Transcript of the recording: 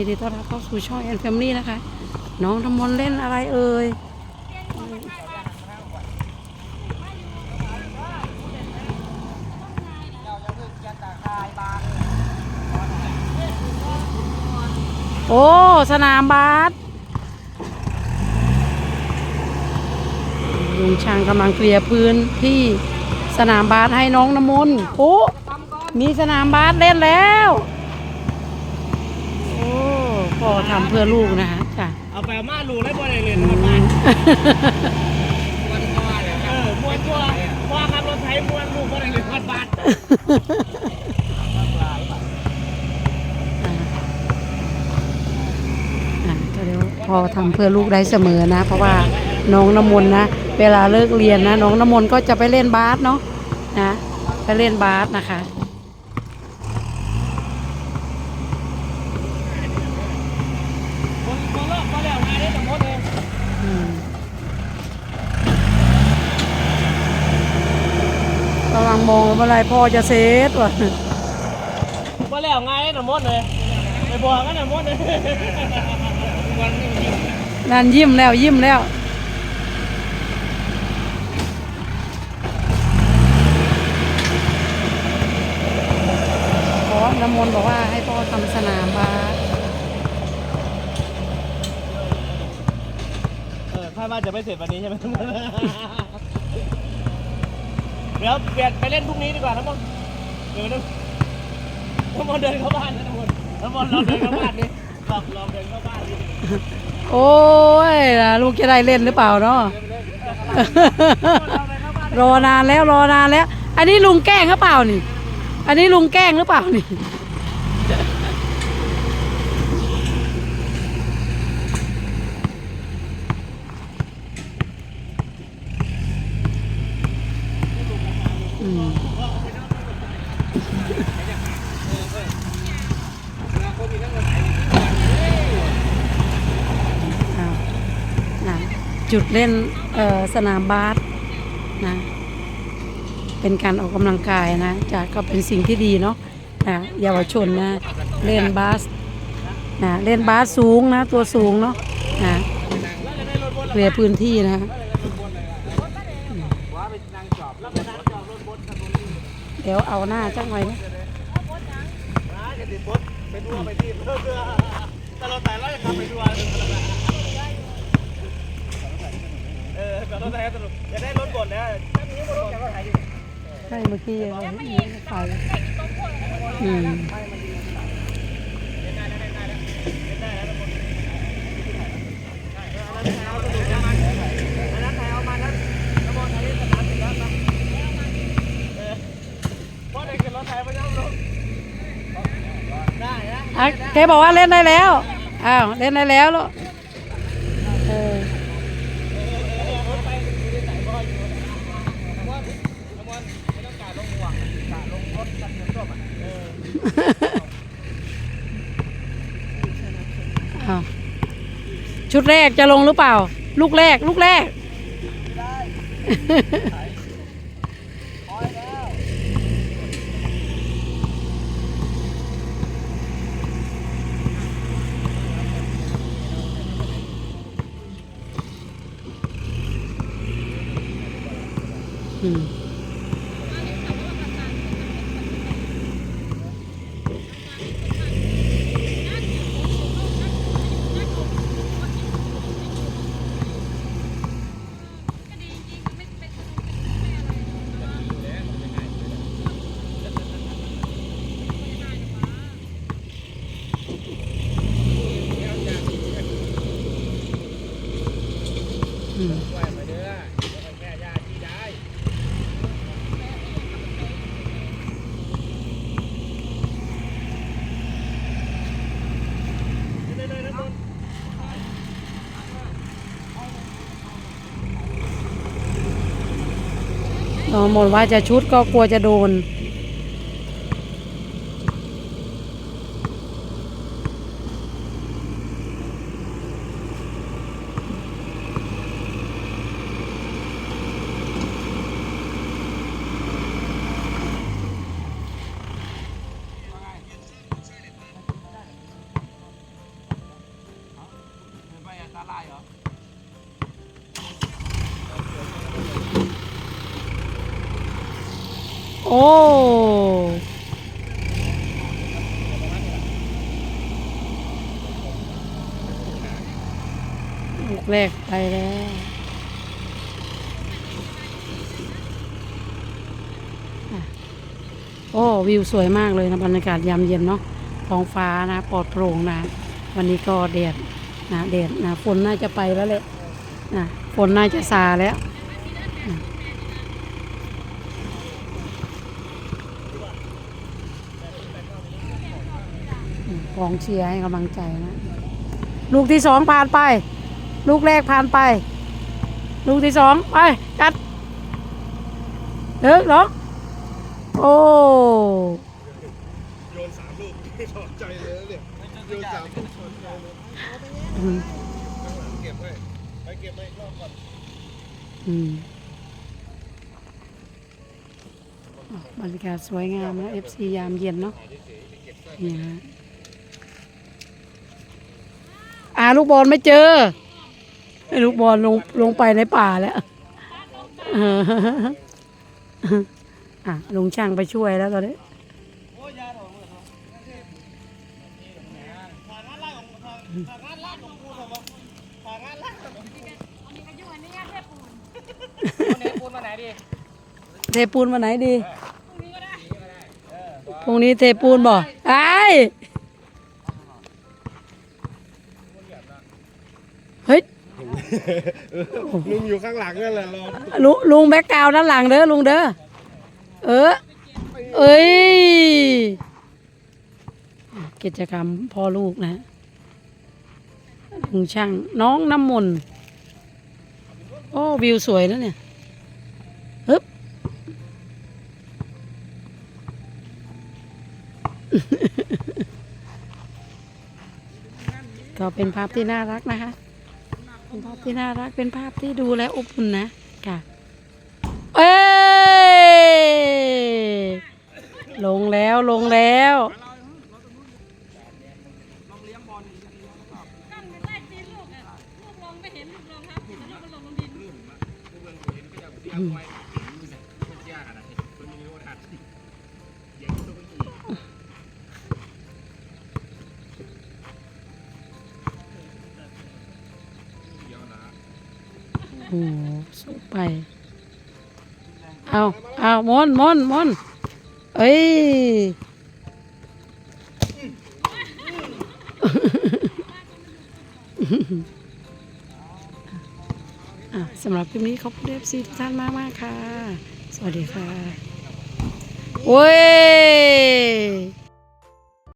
ยินดีต้อนรับเข้าสู่ช่องแอนแฟมลี่นะคะ น้องน้ำมน์เล่นอะไรเอ่ยโอ้ สนามบาสลุงช่างกำลังเคลียร์พื้นที่สนามบาสให้น้องน้ำมนต์โอ้มีสนามบาสเล่นแล้ว อทำเพื่อลูกนะคะจ้ะเอาไปเอามาลูแล้วบ่ได้เรียนฮอดบ้านเออมวนตัวพ่อขับรถไถมวนลูกบ่ได้เรียนฮอดบ้านอะก็เดี๋ยวพอทำเพื่อลูกได้เสมอนะ เพราะว่าน้องน้ำมนต์นะ เวลาเลิกเรียนนะ น้องน้ำมนต์ก็จะไปเล่นบาสเนาะนะไปเล่นบาสนะคะ คนคนเลิกบ่แล้วงานนี้ทั้งหมดเลย อืมกำลั งมองเมื่อไรพ่อจะเซตวะบ่แล้วไงานนี้ทั้งหมดเลยไปบอกกันทั้งหมดเลยนั่นยิ้มแล้วยิ้มแล้วขอน้ำมนต์บอกว่าให้พ่อทำสนามบาสเออคาดว่าจะไม่เสร็จวันนี้ใช่ไหม เดี๋ยวเปลี่ยนไปเล่นพรุ่งนี้ดีกว่าน้ำมนต์เดี๋ยวนะทั้งหมดเดินเข้าบ้านนะทั้งหมดทั้งหมดลองเดินเข้าบ้านดิลองลองเดินเข้าบ้านดิโอ้ยล่ะลูกจะได้เล่นหรือเปล่าเนาะรอนานแล้วรอนานแล้ว อันนี้ลุงแกล้งหรือเปล่านี่ อันนี้ลุงแกล้งหรือเปล่านี่ อืมอ้าวนะ จุดเล่นสนามบาสนะ เป็นการออกกำลังกายนะจะก็เป็นสิ่งที่ดีเนาะนะเยาวชนนะเล่นบาสนะเล่นบาสสูงนะตัวสูงเนาะนะเคลียร์พื้นที่นะเดี๋ยวเอาหน้าจังไว้นะไปดูไปที่เพื่อเพื่อแต่เราแต่เราจะขับไปดู เออแต่เราแต่สนุกจะได้รถบดแล้วถ้ามีรถบดก็ถ่ายดิใช่เมื่อกี้ยังไม่ไปอืมเราะเด็กเกิดรถไปย่อมลงได้นะอะแกบอกว่าเล่นได้แล้ว อ้าว เล่นได้แล้วลูกเออ อ้าวชุ ดแรกจะลงหรือเปล่า ลูกแรก ลูกแรก อืมอืม หมนต์ว่าจะชุดก็กลัวจะโดน โอ้ลูกแรกไปแล้วโอ้วิวสวยมากเลยนะบรรยากาศยามเย็นเนาะท้องฟ้านะปลอดโปร่งนะ วันนี้ก็แดดนะแดดนะฝนน่าจะไปแล้วแหละนะฝนน่าจะซาแล้ว องเชียร์ให้กำลังใจนะ ลูกที่สองผ่านไป ลูกแรกผ่านไป ลูกที่สองไปกัดเด้อหรอโอ้โยนสามลูกชอบใจเลยนะเนี่ยโยนสามลูกอืมข้างหลังเก็บไว้ไปเก็บไว้อีกรอบก่อนอืมอะบรรยากาศสวยงามนะ FC ยามเย็นเนาะนี่ฮะอ่า ลูกบอลไม่เจอให้ลูกบอลลงลงไปในป่าแล้วเอออะลุงช่างไปช่วยแล้วตอนนี้โอ้ยยาถอนมือเขาถางงานไล่ของถางถางงานไล่ของกูเหรอวะถางงานไล่ของกูวันนี้ปูนมาไหนดีเทปูนมาไหนดีพรุ่งนี้เทปูนบ่ไอ้ ลุงอยู่ข้างหลังนั่นแหละรอลุงลุงแบ็กกราวด้านหลังเด้อลุงเด้อเออเอ้ยกิจกรรมพ่อลูกนะลุงช่างน้องน้ำมนต์โอ้วิวสวยนะเนี่ยฮึบก็เป็นภาพที่น่ารักนะคะ เป็นภาพที่น่ารักเป็นภาพที่ดูแลอบอุ่นนะค่ะ เอ้ลงแล้วลงแล้วโอ้ โหสูงไป เอาเอามอนมอนมอนเอ้ยสำหรับคลิปนี้ขอบคุณเอฟซีทุกท่านมากมากๆค่ะ สวัสดีค่ะ โอ้ย